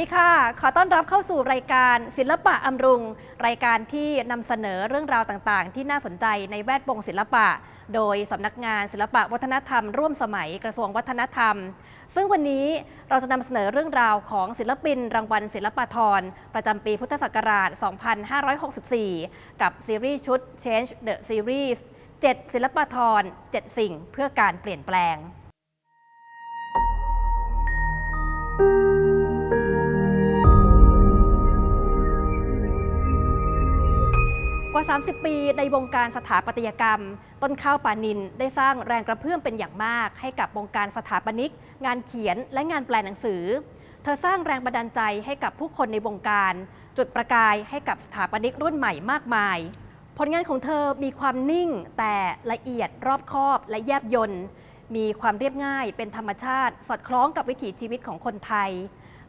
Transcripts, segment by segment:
ดีค่ะ ขอต้อนรับเข้าสู่รายการศิลปะอำรุง รายการที่นำเสนอเรื่องราวต่างๆ ที่น่าสนใจในแวดวงศิลปะ โดยสำนักงานศิลปะวัฒนธรรม ร่วมสมัยกระทรวงวัฒนธรรม ซึ่งวันนี้เราจะนำเสนอเรื่องราวของศิลปิน รางวัลศิลปธรประจำปีพุทธศักราช 2564 กับซีรีส์ชุด Change the Series 7 ศิลปธร7 สิ่งเพื่อการเปลี่ยนแปลงก ว่า 30 ปีในวงการสถาปัตยกรรม ต้นข้าวปานินได้สร้างแรงกระเพื่อมเป็นอย่างมาก ให้กับวงการสถาปนิก งานเขียนและงานแปลหนังสือ เธอสร้างแรงบันดาลใจให้กับผู้คนในวงการ จุดประกายให้กับสถาปนิกรุ่นใหม่มากมาย ผลงานของเธอมีความนิ่ง แต่ละเอียดรอบคอบและแยบยนต์มีความเรียบง่ายเป็นธรรมชาติ สอดคล้องกับวิถีชีวิตของคนไทย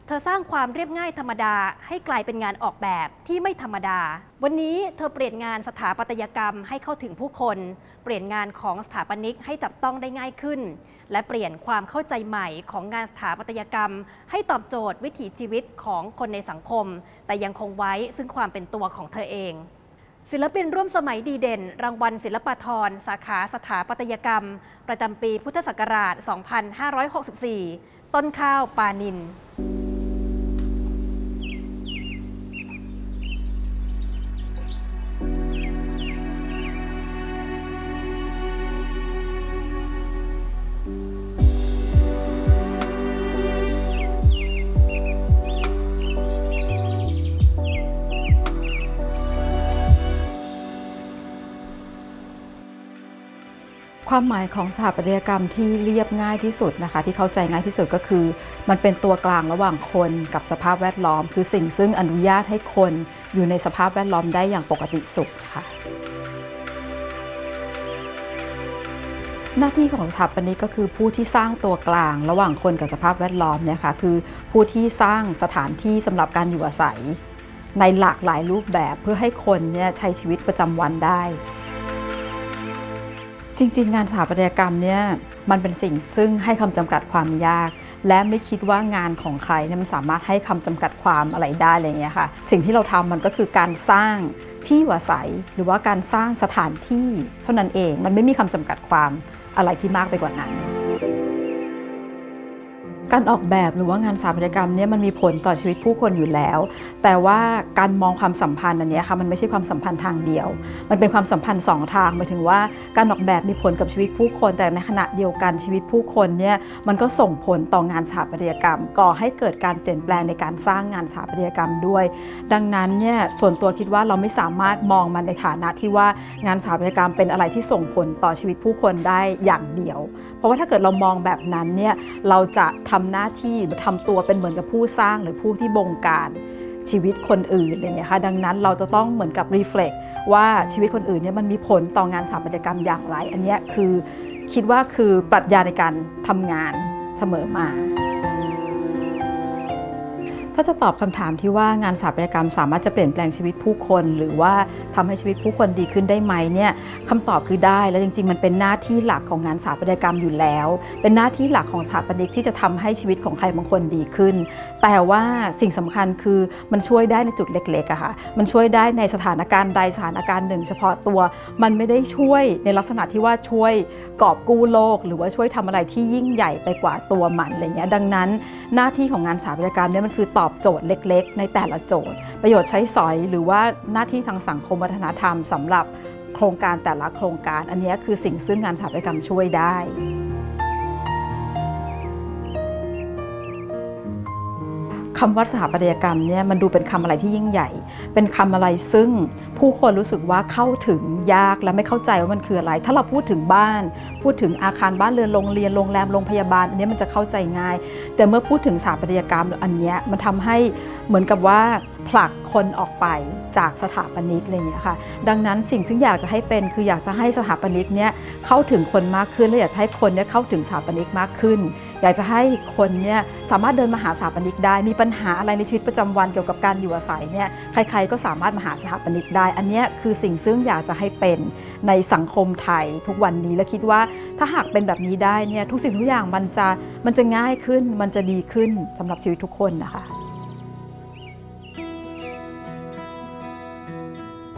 เธอสร้างความเรียบง่ายธรรมดาให้กลายเป็นงานออกแบบที่ไม่ธรรมดา วันนี้เธอเปลี่ยนงานสถาปัตยกรรมให้เข้าถึงผู้คน เปลี่ยนงานของสถาปนิกให้จับต้องได้ง่ายขึ้น และเปลี่ยนความเข้าใจใหม่ของงานสถาปัตยกรรม ให้ตอบโจทย์วิถีชีวิตของคนในสังคม แต่ยังคงไว้ซึ่งความเป็นตัวของเธอเองศิลปินร่วมสมัยดีเด่น รางวัลศิลปธรสาขาสถาปัตยกรรม ประจำปีพุทธศักราช 2564 ต้นข้าวปานิน ความหมายของสถาปัตยกรรมที่เรียบง่ายที่สุดนะคะ ที่เข้าใจง่ายที่สุดก็คือ มันเป็นตัวกลางระหว่างคนกับสภาพแวดล้อม คือสิ่งซึ่งอนุญาตให้คนอยู่ในสภาพแวดล้อมได้อย่างปกติสุขค่ะหน้าที่ของสถาปนิกก็คือผู้ที่สร้างตัวกลางระหว่างคนกับสภาพแวดล้อมเนี่ยค่ะคือผู้ที่สร้างสถานที่สำหรับการอยู่อาศัย ในหลากหลายรูปแบบเพื่อให้คนเนี่ยใช้ชีวิตประจำวันได้ จริง ๆ งานสถาปัตยกรรมเนี่ยมันเป็นสิ่งซึ่งให้คำจำกัดความยาก และไม่คิดว่างานของใครเนี่ยมันสามารถให้คำจำกัดความอะไรได้อะไรเงี้ยค่ะ สิ่งที่เราทำมันก็คือการสร้างที่อยู่อาศัยหรือว่าการสร้างสถานที่เท่านั้นเองมันไม่มีคำจำกัดความอะไรที่มากไปกว่านั้น การออกแบบหรือว่างานสถาปัตยกรรมเนี่ยมันมีผลต่อชีวิตผู้คนอยู่แล้ว แต่ว่าการมองความสัมพันธ์อันนี้ค่ะมันไม่ใช่ความสัมพันธ์ทางเดียว มันเป็นความสัมพันธ์สองทางหมายถึงว่าการออกแบบมีผลกับชีวิตผู้คน แต่ในขณะเดียวกันชีวิตผู้คนเนี่ยมันก็ส่งผลต่องานสถาปัตยกรรม ก่อให้เกิดการเปลี่ยนแปลงในการสร้างงานสถาปัตยกรรมด้วย ดังนั้นเนี่ยส่วนตัวคิดว่าเราไม่สามารถมองมันในฐานะที่ว่างานสถาปัตยกรรมเป็นอะไรที่ส่งผลต่อชีวิตผู้คนได้อย่างเดียว เพราะว่าถ้าเกิดเรามองแบบนั้นเนี่ยเราจะทำหน้าที่หรือทำตัวเป็นเหมือนกับผู้สร้างหรือผู้ที่บงการชีวิตคนอื่นอะไรอย่างเนี่ยค่ะดังนั้นเราจะต้องเหมือนกับรีเฟล็กว่าชีวิตคนอื่นเนี่ยมันมีผลต่องานสถาปัตยกรรมอย่างไร อันนี้คือคิดว่าคือปรัชญาในการทำงานเสมอมา ถ้าจะตอบคำถามที่ว่างานสถาปัตยกรรม สามารถจะเปลี่ยนแปลงชีวิตผู้คน หรือว่าทำให้ชีวิตผู้คนดีขึ้นได้ไหมเนี่ยคำตอบคือได้ แล้วจริง ๆ มันเป็นหน้าที่หลักของงานสถาปัตยกรรมอยู่แล้ว เป็นหน้าที่หลักของสถาปนิกที่จะทำให้ชีวิตของใครบางคนดีขึ้น แต่ว่าสิ่งสำคัญคือมันช่วยได้ในจุดเล็กๆอะค่ะมันช่วยได้ในสถานการณ์ใดสถานการณ์หนึ่ง เฉพาะตัว มันไม่ได้ช่วยในลักษณะที่ว่าช่วยกอบกู้โลก หรือว่าช่วยทำอะไรที่ยิ่งใหญ่ไปกว่าตัวมันอะไรเงี้ยดังนั้น หน้าที่ของงานสถาปัตยกรรมเนี่ยมันคือตอบโจทย์เล็ก ๆ ในแต่ละโจทย์ ประโยชน์ใช้สอยหรือว่าหน้าที่ทางสังคมวัฒนธรรมสำหรับโครงการแต่ละโครงการ อันนี้คือสิ่งซึ่งงานสถาปัตยกรรมช่วยได้ คำว่าสถาปัตยกรรมเนี่ยมันดูเป็นคำอะไรที่ยิ่งใหญ่ เป็นคำอะไรซึ่งผู้คนรู้สึกว่าเข้าถึงยากและไม่เข้าใจว่ามันคืออะไร ถ้าเราพูดถึงบ้าน พูดถึงอาคารบ้านเรือนโรงเรียนโรงแรมโรงพยาบาลอันนี้มันจะเข้าใจง่าย แต่เมื่อพูดถึงสถาปัตยกรรมอันเนี้ยมันทำให้เหมือนกับว่า ผลักคนออกไปจากสถาปนิกอะไรอย่างเงี้ยค่ะ ดังนั้นสิ่งที่อยากจะให้เป็นคืออยากจะให้สถาปนิกเนี่ยเข้าถึงคนมากขึ้นและอยากจะให้คนเนี่ยเข้าถึงสถาปนิกมากขึ้น อยากจะให้คนเนี่ยสามารถเดินมาหาสถาปนิกได้ มีปัญหาอะไรในชีวิตประจำวันเกี่ยวกับการอยู่อาศัยเนี่ยใครๆก็สามารถมาหาสถาปนิกได้ อันเนี้ยคือสิ่งซึ่งอยากจะให้เป็นในสังคมไทยทุกวันนี้และคิดว่าถ้าหากเป็นแบบนี้ได้เนี่ยทุกสิ่งทุกอย่างมันจะมันจะง่ายขึ้นมันจะดีขึ้นสำหรับชีวิตทุกคนนะคะ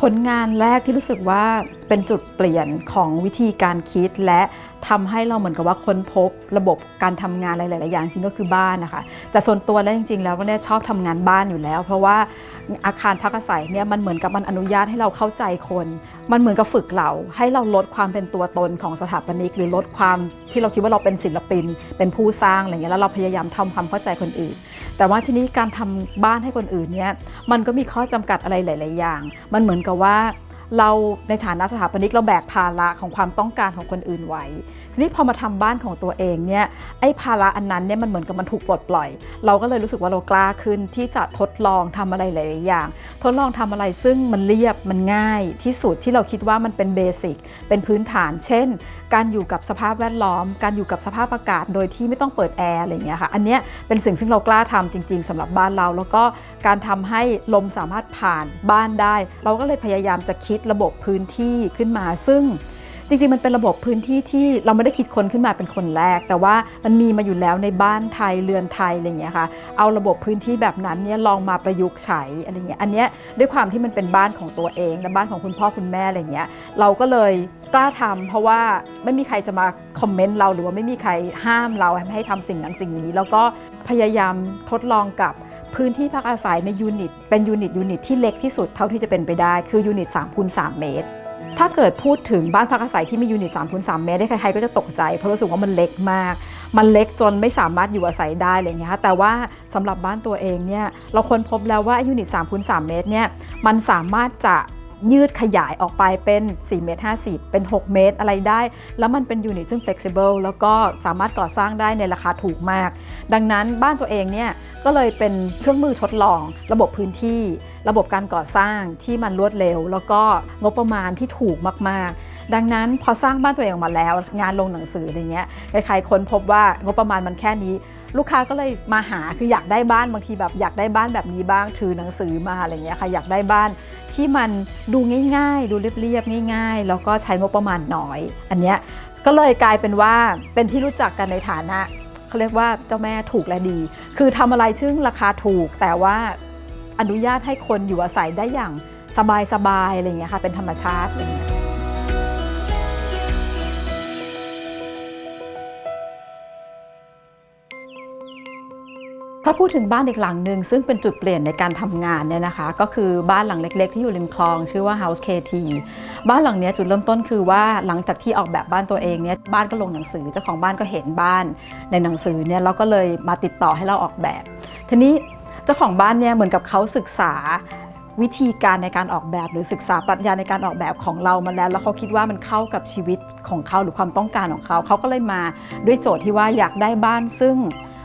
ผลงานแรกที่รู้สึกว่าเป็นจุดเปลี่ยนของวิธีการคิด และทำให้เราเหมือนกับว่าค้นพบระบบการทำงานหลาย ๆ อย่างจริงก็คือบ้านนะคะแต่ส่วนตัวแล้วจริง ๆ แล้วก็เนี่ยชอบทำงานบ้านอยู่แล้ว เพราะว่าอาคารพักอาศัยเนี่ยมันเหมือนกับมันอนุญาตให้เราเข้าใจคน มันเหมือนกับฝึกเราให้เราลดความเป็นตัวตนของสถาปนิก หรือลดความที่เราคิดว่าเราเป็นศิลปิน เป็นผู้สร้างอะไรเงี้ยแล้วเราพยายามทำความเข้าใจคนอื่น แต่ว่าทีนี้การทำบ้านให้คนอื่นเนี่ยมันก็มีข้อจำกัดอะไรหลาย ๆ อย่าง มันเหมือนกับว่า เราในฐานะสถาปนิกเราแบกภาระของความต้องการของคนอื่นไว้ ทีนี้พอมาทำบ้านของตัวเองเนี่ยไอ้ภาระอันนั้นเนี่ยมันเหมือนกับมันถูกปลดปล่อย เราก็เลยรู้สึกว่าเรากล้าขึ้นที่จะทดลองทำอะไรหลายอย่าง ทดลองทำอะไรซึ่งมันเรียบมันง่ายที่สุดที่เราคิดว่ามันเป็นเบสิกเป็นพื้นฐาน เช่น การอยู่กับสภาพแวดล้อม การอยู่กับสภาพอากาศโดยที่ไม่ต้องเปิดแอร์อะไรอย่างเงี้ยค่ะอันเนี้ยเป็นสิ่งซึ่งเรากล้าทำจริง ๆสำหรับบ้านเรา แล้วก็การทำให้ลมสามารถผ่านบ้านได้ เราก็เลยพยายามจะคิดระบบพื้นที่ขึ้นมา ซึ่งจริงๆ มันเป็นระบบพื้นที่ที่เราไม่ได้คิดคนขึ้นมาเป็นคนแรก แต่ว่ามันมีมาอยู่แล้วในบ้านไทยเรือนไทยอะไรอย่างเงี้ยค่ะ เอาระบบพื้นที่แบบนั้นเนี่ยลองมาประยุกต์ใช้อะไรเงี้ย อันเนี้ยด้วยความที่มันเป็นบ้านของตัวเองและบ้านของคุณพ่อคุณแม่อะไรเงี้ย เราก็เลยกล้าทำเพราะว่าไม่มีใครจะมาคอมเมนต์เราหรือว่าไม่มีใครห้ามเราให้ทำสิ่งนั้นสิ่งนี้ แล้วก็พยายามทดลองกับ พื้นที่พักอาศัยในยูนิต เป็นยูนิตยูนิตที่เล็กที่สุดเท่าที่จะเป็นไปได้คือยูนิต3คูณ3เมตร ถ้าเกิดพูดถึงบ้านพักอาศัยที่มียูนิต3คูณ3เมตรได้ใครๆก็จะตกใจเพราะรู้สึกว่ามันเล็กมาก มันเล็กจนไม่สามารถอยู่อาศัยได้อะไรอย่างเงี้ยค่ะแต่ว่าสำหรับบ้านตัวเองเนี่ยเราค้นพบแล้วว่ายูนิต3คูณ3เมตรเนี่ยมันสามารถจะ ยืดขยายออกไปเป็น4เมตร50 เป็น 6 เมตรอะไรได้ แล้วมันเป็นยูนิตซึ่ง flexible แล้วก็สามารถก่อสร้างได้ในราคาถูกมาก ดังนั้นบ้านตัวเองเนี่ยก็เลยเป็นเครื่องมือทดลอง ระบบพื้นที่ ระบบการก่อสร้างที่มันรวดเร็ว แล้วก็งบประมาณที่ถูกมาก ๆ ดังนั้นพอสร้างบ้านตัวเองออกมาแล้ว งานลงหนังสืออะไรเงี้ยใครๆค้นพบว่างบประมาณมันแค่นี้ ลูกค้าก็เลยมาหาคืออยากได้บ้านบางทีแบบอยากได้บ้านแบบนี้บ้างถือหนังสือมาอะไรเงี้ยค่ะอยากได้บ้านที่มันดูง่าย ๆ ดูเรียบๆง่าย ๆ แล้วก็ใช้งบประมาณน้อย อันเนี้ยก็เลยกลายเป็นว่าเป็นที่รู้จักกันในฐานะเขาเรียกว่าเจ้าแม่ถูกและดี คือทำอะไรซึ่งราคาถูก แต่ว่าอนุญาตให้คนอยู่อาศัยได้อย่างสบายๆอะไรเงี้ยค่ะเป็นธรรมชาติอะไรเงี้ย ถ้าพูดถึงบ้านอีกหลังหนึ่งซึ่งเป็นจุดเปลี่ยนในการทำงานเนี่ยนะคะ ก็คือบ้านหลังเล็ก ๆ ที่อยู่ริมคลอง ชื่อว่า House KT บ้านหลังนี้จุดเริ่มต้นคือว่าหลังจากที่ออกแบบบ้านตัวเองเนี่ยบ้านก็ลงหนังสือเจ้าของบ้านก็เห็นบ้าน ในหนังสือเนี่ยแล้วก็เลยมาติดต่อให้เราออกแบบ ทีนี้เจ้าของบ้านเนี่ยเหมือนกับเขาศึกษาวิธีการในการออกแบบหรือศึกษาปรัชญาในการออกแบบของเรามาแล้ว แล้วเขาคิดว่ามันเข้ากับชีวิตของเขาหรือความต้องการของเขาเขาก็เลยมาด้วยโจทย์ที่ว่าอยากได้บ้านซึ่ง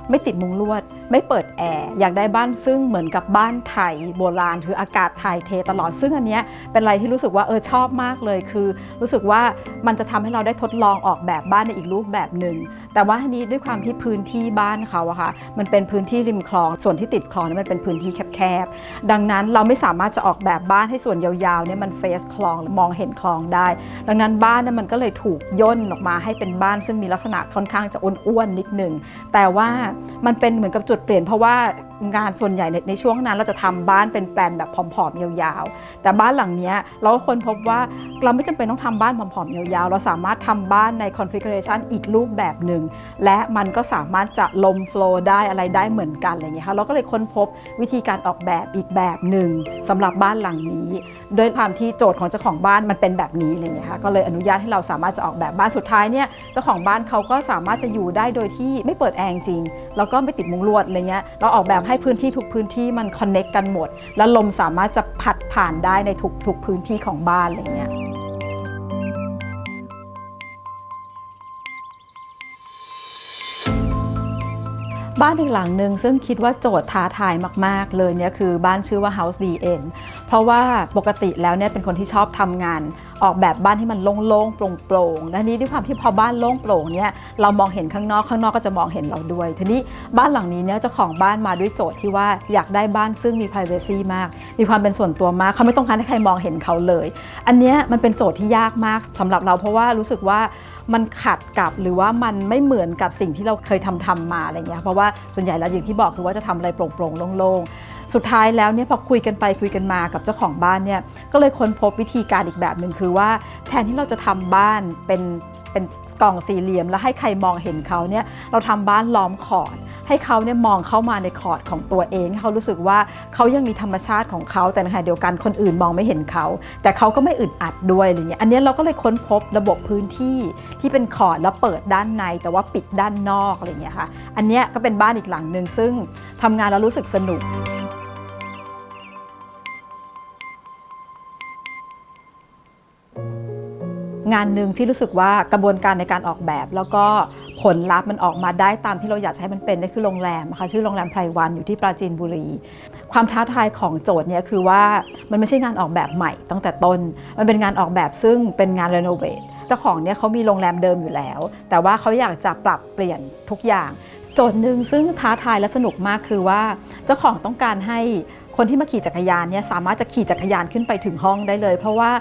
ไม่ติดมุงลวด ไม่เปิดแอร์อยากได้บ้านซึ่งเหมือนกับบ้านไทยโบราณคืออากาศถ่ายเทตลอดซึ่งอันเนี้ยเป็นอะไรที่รู้สึกว่าเออชอบมากเลยคือ รู้สึกว่ามันจะทำให้เราได้ทดลองออกแบบบ้านในอีกรูปแบบหนึ่งแต่ว่าทีนี้ด้วยความที่พื้นที่บ้านเขาอะค่ะมันเป็นพื้นที่ริมคลอง ส่วนที่ติดคลองนี่ยมันเป็นพื้นที่แคบๆดังนั้นเราไม่สามารถจะออกแบบบ้านให้ส่วนยาวๆเนี่ยมันเฟสคลองมองเห็นคลองได้ ดังนั้นบ้านเนี่ยมันก็เลยถูกย่นออกมาให้เป็นบ้าน ซึ่งมีลักษณะค่อนข้างจะอ้วนๆนิดหนึ่งแต่ว่ามันเป็นเหมือนกับจุดเปลี่ยนเพราะว่า งานส่วนใหญ่ในในช่วงนั้นเราจะทำบ้านเป็นแปลนแบบผอมๆยาวๆ แต่บ้านหลังนี้เราก็ค้นพบว่าเราไม่จำเป็นต้องทำบ้านผอมๆยาวๆ เราสามารถทำบ้านในคอนฟิกเรชันอีกรูปแบบหนึ่งและมันก็สามารถจะลมโฟล์ได้อะไรได้เหมือนกันอะไรอย่างเงี้ยค่ะเราก็เลยค้นพบวิธีการออกแบบอีกแบบหนึ่งสำหรับบ้านหลังนี้โดยความที่โจทย์ของเจ้าของบ้านมันเป็นแบบนี้อะไรอย่างเงี้ยค่ะก็เลยอนุญาตให้เราสามารถจะออกแบบบ้านสุดท้ายเนี่ยเจ้าของบ้านเขาก็สามารถจะอยู่ได้โดยที่ไม่เปิดแอร์จริงแล้วก็ไม่ติดมุงลวดอะไรเงี้ยเราออกแบบให้พื้นที่ทุกพื้นที่มันคอนเน็กกันหมด แล้วลมสามารถจะพัดผ่านได้ในทุกทุกพื้นที่ของบ้านอะไรเงี้ยบ้านอีกหลังหนึ่งซึ่งคิดว่าโจทย์ท้าทายมาก ๆ เลยเนี่ยคือบ้านชื่อว่า House DN เพราะว่าปกติแล้วเนี่ยเป็นคนที่ชอบทำงาน ออกแบบบ้านที่มันโล่งๆโปร่งๆและนี้ด้วยความที่พอบ้านโล่งโปร่งเนี่ยเรามองเห็นข้างนอกข้างนอกก็จะมองเห็นเราด้วย ทีนี้บ้านหลังนี้เนี่ยเจ้าของบ้านมาด้วยโจทย์ที่ว่าอยากได้บ้านซึ่งมี privacy มาก มีความเป็นส่วนตัวมากเขาไม่ต้องการให้ใครมองเห็นเขาเลย อันเนี้ยมันเป็นโจทย์ที่ยากมากสำหรับเราเพราะว่ารู้สึกว่ามันขัดกับหรือว่ามันไม่เหมือนกับสิ่งที่เราเคยทำทำมาอะไรเงี้ยเพราะว่าส่วนใหญ่แล้วอย่างที่บอกคือว่าจะทำอะไรโปร่งๆโล่งๆ สุดท้ายแล้วเนี่ยพอคุยกันไปคุยกันมากับเจ้าของบ้านเนี่ยก็เลยค้นพบวิธีการอีกแบบหนึ่งคือว่า แทนที่เราจะทำบ้านเป็นเป็นกล่องสี่เหลี่ยม แล้วให้ใครมองเห็นเขาเนี่ยเราทำบ้านล้อมขอดให้เขาเนี่ยมองเข้ามาในคอดของตัวเองเขารู้สึกว่าเขายังมีธรรมชาติของเขาแต่ในขณะเดียวกันคนอื่นมองไม่เห็นเขา แต่เขาก็ไม่อึดอัดด้วยอะไรเงี้ยอันนี้เราก็เลยค้นพบระบบพื้นที่ที่เป็นคอดแล้วเปิดด้านใน แต่ว่าปิดด้านนอกอะไรเงี้ยค่ะ อันนี้ก็เป็นบ้านอีกหลังหนึ่งซึ่งทำงานแล้วรู้สึกสนุก งานหนึ่งที่รู้สึกว่ากระบวนการในการออกแบบ แล้วก็ผลลัพธ์มันออกมาได้ตามที่เราอยากให้มันเป็นนั่นคือโรงแรมนะคะชื่อโรงแรมไพรวันอยู่ที่ปราจีนบุรี ความท้าทายของโจทย์เนี่ยคือว่ามันไม่ใช่งานออกแบบใหม่ตั้งแต่ต้น มันเป็นงานออกแบบซึ่งเป็นงานรีโนเวทเจ้าของเนี่ยเขามีโรงแรมเดิมอยู่แล้ว แต่ว่าเขาอยากจะปรับเปลี่ยนทุกอย่าง โจทย์หนึ่งซึ่งท้าทายและสนุกมากคือว่าเจ้าของต้องการให้ คนที่มาขี่จักรยานเนี่ยสามารถจะขี่จักรยานขึ้นไปถึงห้องได้เลย เพราะว่า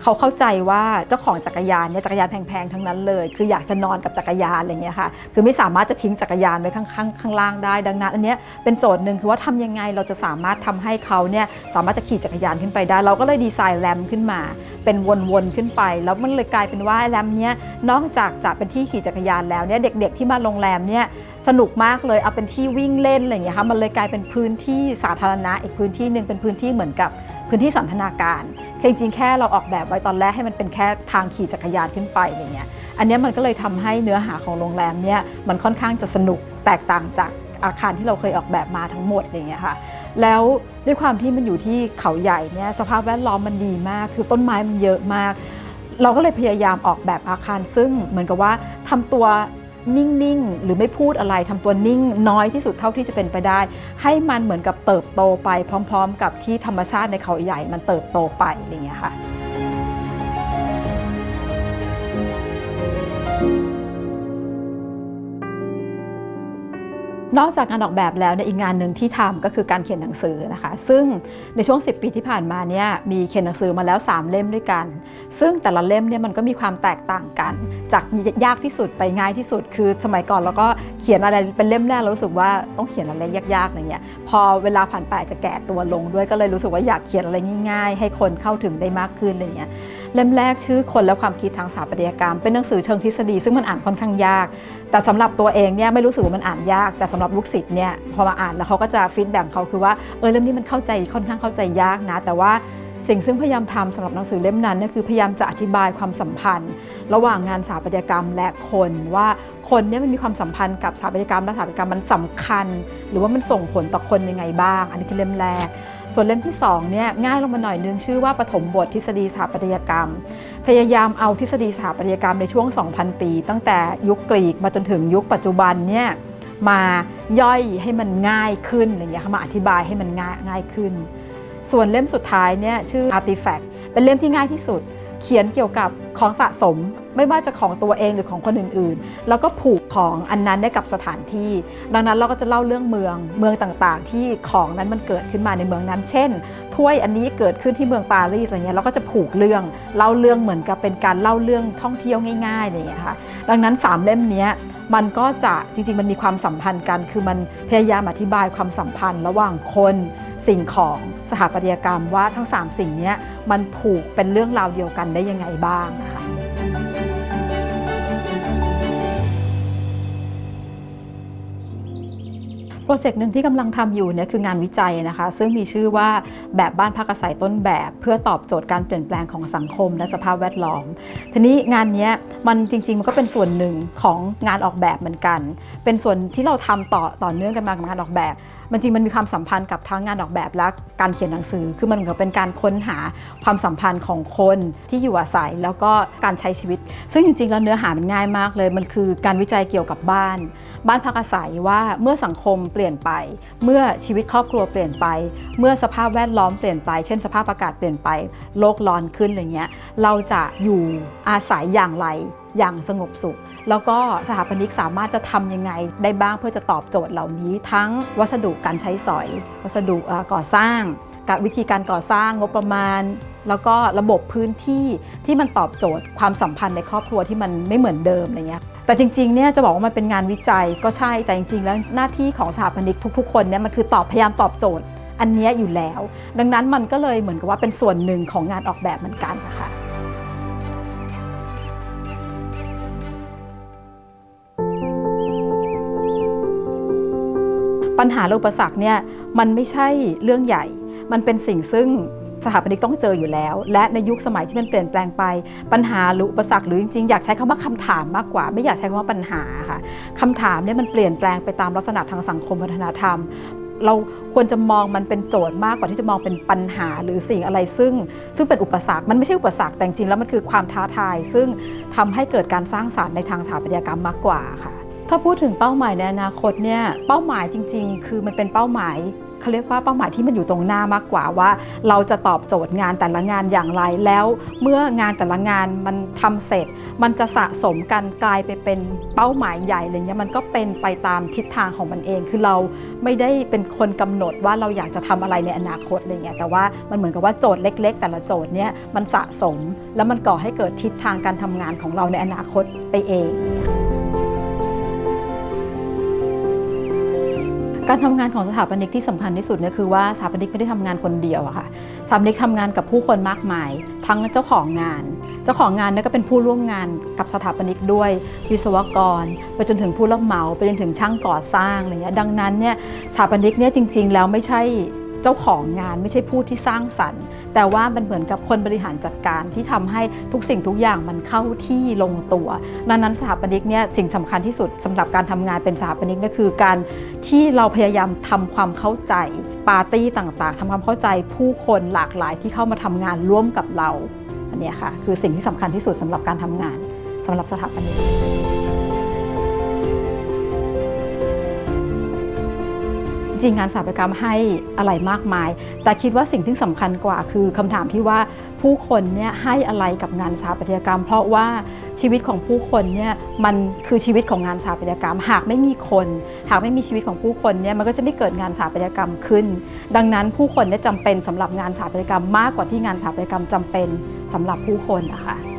เขาเข้าใจว่าเจ้าของจักรยานเนี่ยจักรยานแพงๆทั้งนั้นเลย คืออยากจะนอนกับจักรยานอะไรเงี้ยค่ะคือไม่สามารถจะทิ้งจักรยานไว้ข้างๆข้างล่างได้ดังนั้นอันเนี้ยเป็นโจทย์หนึ่งคือว่าทำยังไงเราจะสามารถทำให้เขาเนี่ยสามารถจะขี่จักรยานขึ้นไปได้ เราก็เลยดีไซน์แรมขึ้นมา เป็นวนๆขึ้นไป แล้วมันเลยกลายเป็นว่าแรมเนี้ยนอกจากจะเป็นที่ขี่จักรยานแล้วเนี่ยเด็ก ๆ ที่มาโรงแรมเนี่ย สนุกมากเลยเอาเป็นที่วิ่งเล่นอะไรอย่างเงี้ยค่ะมันเลยกลายเป็นพื้นที่สาธารณะอีกพื้นที่หนึ่งเป็นพื้นที่เหมือนกับพื้นที่สันทนาการจริงๆแค่เราออกแบบไว้ตอนแรกให้มันเป็นแค่ทางขี่จักรยานขึ้นไปอย่างเงี้ยอันนี้มันก็เลยทำให้เนื้อหาของโรงแรมเนี่ยมันค่อนข้างจะสนุกแตกต่างจากอาคารที่เราเคยออกแบบมาทั้งหมดอย่างเงี้ยค่ะ แล้วด้วยความที่มันอยู่ที่เขาใหญ่เนี่ยสภาพแวดล้อมมันดีมาก คือต้นไม้มันเยอะมาก เราก็เลยพยายามออกแบบอาคารซึ่งเหมือนกับว่าทำตัว นิ่งๆ หรือไม่พูดอะไรทำตัวนิ่งน้อยที่สุดเท่าที่จะเป็นไปได้ ให้มันเหมือนกับเติบโตไปพร้อม ๆ กับที่ธรรมชาติในเขาใหญ่มันเติบโตไปอย่างเงี้ยค่ะ นอกจากงานออกแบบแล้วเนี่ยอีกงานหนึ่งที่ทำก็คือการเขียนหนังสือนะคะ ซึ่งในช่วง 10 ปีที่ผ่านมาเนี่ยมีเขียนหนังสือมาแล้ว 3 เล่มด้วยกัน ซึ่งแต่ละเล่มเนี่ยมันก็มีความแตกต่างกัน จากยากที่สุดไปง่ายที่สุด คือสมัยก่อนเราก็เขียนอะไรเป็นเล่มแรกเรารู้สึกว่าต้องเขียนอะไรยากๆอย่างเงี้ยพอเวลาผ่านไปจจะแก่ตัวลงด้วยก็เลยรู้สึกว่าอยากเขียนอะไรง่าย ๆ ให้คนเข้าถึงได้มากขึ้นอะไรเงี้ย เล่มแรกชื่อคนและความคิดทางสถาปัตยกรรม เป็นหนังสือเชิงทฤษฎีซึ่งมันอ่านค่อนข้างยาก แต่สำหรับตัวเองเนี่ยไม่รู้สึกว่ามันอ่านยาก แต่สำหรับลูกศิษย์เนี่ยพอมาอ่านแล้วเขาก็จะฟีดแบ็กเขาคือว่าเออเล่มนี้มันเข้าใจค่อนข้างเข้าใจยากนะ แต่ว่า สิ่งซึ่งพยายามทำสำหรับหนังสือเล่มนั้นเนี่ยคือพยายามจะอธิบายความสัมพันธ์ ระหว่างงานสถาปัตยกรรมและคนว่าคนเนี่ยมันมีความสัมพันธ์กับสถาปัตยกรรมและสถาปัตยกรรมมันสำคัญ หรือว่ามันส่งผลต่อคนยังไงบ้าง อันนี้คือเล่มแรก ส่วนเล่มที่2เนี่ยง่ายลงมาหน่อยนึงชื่อว่าปฐมบททฤษฎีสถาปัตยกรรม พยายามเอาทฤษฎีสถาปัตยกรรมในช่วง 2,000 ปี ตั้งแต่ยุคกรีกมาจนถึงยุคปัจจุบันเนี่ยมาย่อยให้มันง่ายขึ้นอะไรเงี้ยค่ะมาอธิบายให้มันง่ายง่ายขึ้น ส่วนเล่มสุดท้ายเนี่ยชื่อ Artifact เป็นเล่มที่ง่ายที่สุด เขียนเกี่ยวกับของสะสม ไม่ว่าจะของตัวเองหรือของคนอื่นๆ แล้วก็ผูกของอันนั้นได้กับสถานที่ ดังนั้นเราก็จะเล่าเรื่องเมืองเมืองต่างๆ ที่ของนั้นมันเกิดขึ้นมาในเมืองนั้น เช่น ถ้วยอันนี้เกิดขึ้นที่เมืองปารีสอะไรเงี้ยเราก็จะผูกเรื่องเล่าเรื่องเหมือนกับเป็นการเล่าเรื่องท่องเที่ยวง่ายๆอย่างเงี้ยค่ะดังนั้น 3 เล่มเนี้ยมันก็จะจริงๆ มันมีความสัมพันธ์กัน คือมันพยายามอธิบายความสัมพันธ์ระหว่างคน สิ่งของสถาปัตยกรรมว่าทั้ง 3 สิ่งนี้มันผูกเป็นเรื่องราวเดียวกันได้ยังไงบ้างนะคะโปรเจกต์หนึ่งที่กำลังทำอยู่เนี่ยคืองานวิจัยนะคะ ซึ่งมีชื่อว่าแบบบ้านพักอาศัยต้นแบบ เพื่อตอบโจทย์การเปลี่ยนแปลงของสังคม และสภาพแวดล้อม ทีนี้งานนี้มันจริง ๆ มันก็เป็นส่วนหนึ่งของงานออกแบบเหมือนกัน เป็นส่วนที่เราทำต่อต่อเนื่องกันมากับงานออกแบบ มันจริงมันมีความสัมพันธ์กับทั้งงานออกแบบและการเขียนหนังสือ คือมันเหมือนเป็นการค้นหาความสัมพันธ์ของคนที่อยู่อาศัยแล้วก็การใช้ชีวิต ซึ่งจริงๆแล้วเนื้อหามันง่ายมากเลย มันคือการวิจัยเกี่ยวกับบ้าน บ้านพักอาศัยว่าเมื่อสังคมเปลี่ยนไป เมื่อชีวิตครอบครัวเปลี่ยนไป เมื่อสภาพแวดล้อมเปลี่ยนไป เช่น สภาพอากาศเปลี่ยนไป โลกร้อนขึ้นอะไรเงี้ย เราจะอยู่อาศัยอย่างไร อย่างสงบสุข แล้วก็สถาปนิกสามารถจะทำยังไงได้บ้างเพื่อจะตอบโจทย์เหล่านี้ ทั้งวัสดุการใช้สอย วัสดุก่อสร้างกับวิธีการก่อสร้างงบประมาณ แล้วก็ระบบพื้นที่ที่มันตอบโจทย์ความสัมพันธ์ในครอบครัวที่มันไม่เหมือนเดิมอะไรเงี้ยแต่จริงๆเนี่ยจะบอกว่ามันเป็นงานวิจัยก็ใช่แต่จริงๆ แล้วหน้าที่ของสถาปนิกทุก ๆ คนเนี่ยมันคือตอบพยายามตอบโจทย์อันนี้อยู่แล้ว ดังนั้นมันก็เลยเหมือนกับว่าเป็นส่วนหนึ่งของงานออกแบบเหมือนกันนะคะ ปัญหาและอุปสรรคเนี่ยมันไม่ใช่เรื่องใหญ่ มันเป็นสิ่งซึ่งสถาปนิกต้องเจออยู่แล้ว และในยุคสมัยที่มันเปลี่ยนแปลงไป ปัญหาหรืออุปสรรคหรือจริงๆ อยากใช้คำว่าคำถามมากกว่า ไม่อยากใช้คำว่าปัญหาค่ะคำถามเนี่ยมันเปลี่ยนแปลงไปตามลักษณะทางสังคมวัฒนธรรม เราควรจะมองมันเป็นโจทย์มากกว่าที่จะมองเป็นปัญหาหรือสิ่งอะไรซึ่ง ซึ่งเป็นอุปสรรคมันไม่ใช่อุปสรรคแต่จริงแล้วมันคือความท้าทาย ซึ่งทำให้เกิดการสร้างสารรค์ในทางสถาปัตยกรรมมากกว่าค่ะ ถ้าพูดถึงเป้าหมายในอนาคตเนี่ยเป้าหมายจริง ๆ คือมันเป็นเป้าหมายเขาเรียกว่าเป้าหมายที่มันอยู่ตรงหน้ามากกว่าว่า เราจะตอบโจทย์งานแต่ละงานอย่างไรแล้ว เมื่องานแต่ละงานมันทำเสร็จ มันจะสะสมกันกลายไปเป็นเป้าหมายใหญ่อะไรเงี้ยมันก็เป็นไปตามทิศทางของมันเอง คือเราไม่ได้เป็นคนกำหนดว่าเราอยากจะทำอะไรในอนาคตอะไรเงี้ยแต่ว่ามันเหมือนกับว่าโจทย์เล็ก ๆ แต่ละโจทย์เนี่ยมันสะสม แล้วมันก่อให้เกิดทิศทางการทำงานของเราในอนาคตไปเอง การทำงานของสถาปนิกที่สำคัญที่สุดเนี่ยคือว่าสถาปนิกไม่ได้ทำงานคนเดียวอะค่ะสถาปนิกทำงานกับผู้คนมากมาย ทั้งเจ้าของงาน เจ้าของงานเนี่ยก็เป็นผู้ร่วมงานกับสถาปนิกด้วย วิศวกร ไปจนถึงผู้รับเหมา ไปจนถึงช่างก่อสร้างอะไรเงี้ยดังนั้นเนี่ยสถาปนิกเนี่ยจริง ๆ แล้วไม่ใช่ เจ้าของงานไม่ใช่ผู้ที่สร้างสรรค์ แต่ว่ามันเหมือนกับคนบริหารจัดการที่ทำให้ทุกสิ่งทุกอย่างมันเข้าที่ลงตัวดังนั้นสถาปนิกเนี่ยสิ่งสำคัญที่สุดสำหรับการทำงานเป็นสถาปนิกเนี่ยคือการที่เราพยายามทำความเข้าใจปาร์ตี้ต่างๆทำความเข้าใจผู้คนหลากหลายที่เข้ามาทำงานร่วมกับเราอันเนี้ยค่ะคือสิ่งที่สำคัญที่สุดสำหรับการทำงานสำหรับสถาปนิก ริงงานสถาปัตยกรรมให้อะไรมากมาย แต่คิดว่าสิ่งที่สำคัญกว่าคือคำถามที่ว่าผู้คนเนี่ยให้อะไรกับงานสถาปัตยกรรม เพราะว่าชีวิตของผู้คนเนี่ยมันคือชีวิตของงานสถาปัตยกรรม หากไม่มีคน หากไม่มีชีวิตของผู้คนเนี่ยมันก็จะไม่เกิดงานสถาปัตยกรรมขึ้น ดังนั้นผู้คนเนี่ยจำเป็นสำหรับงานสถาปัตยกรรมมากกว่าที่งานสถาปัตยกรรมจำเป็นสำหรับผู้คนนะคะ